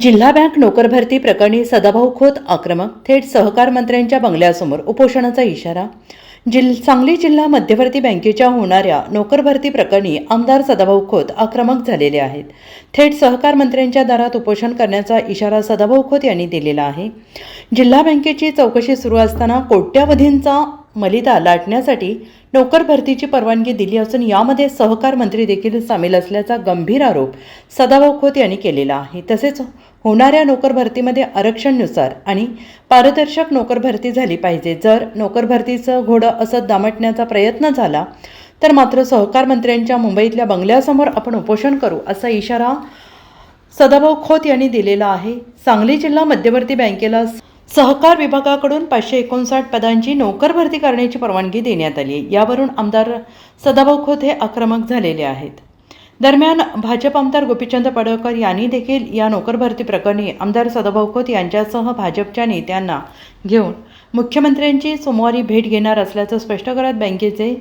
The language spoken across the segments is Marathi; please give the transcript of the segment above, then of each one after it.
जिल्हा बँक नोकर भरती प्रकरणी सदाभाऊ खोत आक्रमक थेट सहकार मंत्र्यांच्या बंगल्यासमोर उपोषणाचा इशारा. जिल सांगली जिल्हा मध्यवर्ती बँकेच्या होणाऱ्या नोकर भरती प्रकरणी आमदार सदाभाऊ खोत आक्रमक झालेले आहेत. थेट सहकार मंत्र्यांच्या दारात उपोषण करण्याचा इशारा सदाभाऊ खोत यांनी दिलेला आहे. जिल्हा बँकेची चौकशी सुरू असताना कोट्यावधींचा मलिदा लाटण्यासाठी नोकर भरतीची परवानगी दिली असून यामध्ये सहकार मंत्री देखील सामील असल्याचा गंभीर आरोप सदाभाऊ खोत यांनी केलेला आहे. तसेच होणाऱ्या नोकर भरतीमध्ये आरक्षणनुसार आणि पारदर्शक नोकर भरती झाली पाहिजे. जर नोकर भरतीचं घोडं असं दामटण्याचा प्रयत्न झाला तर मात्र सहकार मंत्र्यांच्या मुंबईतल्या बंगल्यासमोर आपण उपोषण करू असा इशारा सदाभाऊ खोत यांनी दिलेला आहे. सांगली जिल्हा मध्यवर्ती बँकेला सहकार विभागाकडून पाचशे एकोणसाठ पदांची नोकर भरती करण्याची परवानगी देण्यात आली यावरून आमदार सदाभाऊ खोत हे आक्रमक झालेले आहेत. दरम्यान भाजप आमदार गोपीचंद पडळकर यांनी देखील या नोकर भरती प्रकरणी आमदार सदाभाऊ खोत यांच्यासह भाजपच्या नेत्यांना घेऊन मुख्यमंत्र्यांची सोमवारी भेट घेणार असल्याचं स्पष्ट करत बँकेचे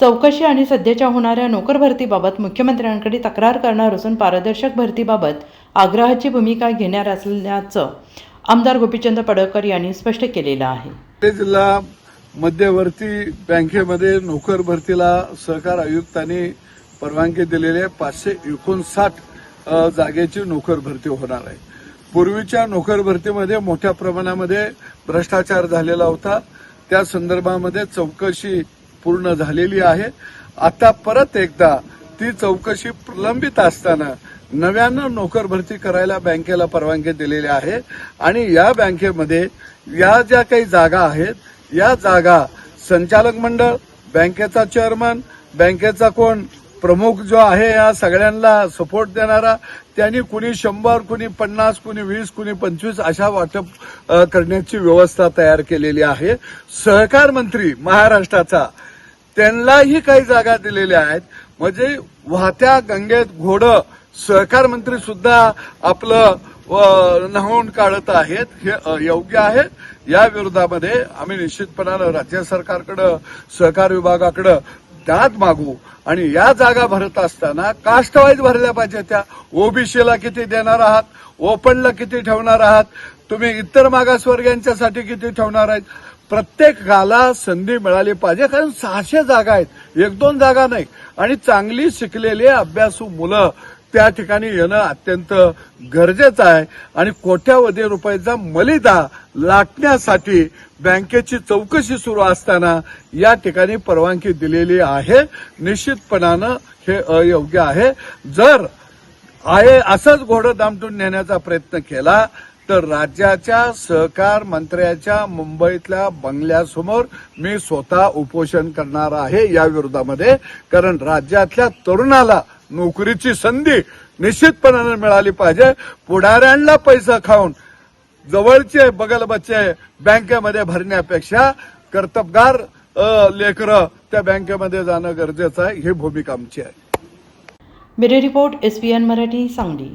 चौकशी आणि सध्याच्या होणाऱ्या नोकर भरतीबाबत मुख्यमंत्र्यांकडे तक्रार करणार असून पारदर्शक भरतीबाबत आग्रहाची भूमिका घेणार असल्याचं आमदार गोपीचंद पडळकर यांनी स्पष्ट केलेलं आहे. जिल्हा मध्यवर्ती बँकेमध्ये नोकर भरतीला सहकार आयुक्तांनी परवानगी दिलेली आहे. पाचशे एकोणसाठ जागेची नोकर भरती होणार आहे. पूर्वीच्या नोकर भरतीमध्ये मोठ्या प्रमाणामध्ये भ्रष्टाचार झालेला होता. त्या संदर्भामध्ये चौकशी पूर्ण झालेली आहे. आता परत एकदा ती चौकशी प्रलंबित असताना नव्यानं नोकर भरती करायला बँकेला परवानगी दिलेली आहे. आणि या बँकेमध्ये या ज्या काही जागा आहेत या जागा संचालक मंडळ बँकेचा चेअरमन बँकेचा कोण प्रमुख जो आहे या सगळ्यांना सपोर्ट देणारा त्यांनी कुणी शंभर कुणी पन्नास कुणी वीस कुणी पंचवीस अशा वाटप करण्याची व्यवस्था तयार केलेली आहे. सहकार मंत्री महाराष्ट्राचा त्यांनाही काही जागा दिलेल्या आहेत. म्हणजे वाहत्या गंगेत घोडं सहकार मंत्री सुद्धा आपलं न्हावून काढत आहेत हे अयोग्य आहे. या विरोधामध्ये आम्ही निश्चितपणानं राज्य सरकारकडं सहकार विभागाकडं दाद मागू आणि या जागा भरत असताना कास्टवाईज भरल्या पाहिजे त्या. ओबीसीला किती देणार आहात? ओपनला किती ठेवणार आहात? तुम्ही इतर मागासवर्गीयांच्यासाठी किती ठेवणार आहेत? प्रत्येकाला संधी मिळाली पाहिजे कारण सहाशे जागा आहेत. एक दोन जागा नाही. आणि चांगली शिकलेली अभ्यासू मुलं त्या ठिकाणी येणं अत्यंत गरजेचं आहे. आणि कोट्यावधी रुपयाचा मलिदा लाटण्यासाठी बँकेची चौकशी सुरू असताना या ठिकाणी परवानगी दिलेली आहे. निश्चितपणानं हे अयोग्य आहे. जर आहे असंच घोडं दामटून नेण्याचा प्रयत्न केला तर राज्याच्या सहकार मंत्र्याच्या मुंबईतल्या बंगल्यासमोर मी स्वतः उपोषण करणार आहे या विरोधामध्ये. कारण राज्यातल्या तरुणाला नोकरीची संधी निश्चितपणानं मिळाली पाहिजे. पुढाऱ्यांना पैसा खाऊन जवळचे बगलबच्चे बँकेमध्ये भरण्यापेक्षा कर्तबगार लेकरं त्या बँकेमध्ये जाणं गरजेचं आहे. ही भूमिका आमची आहे. Bureau report S Marathi Sangli.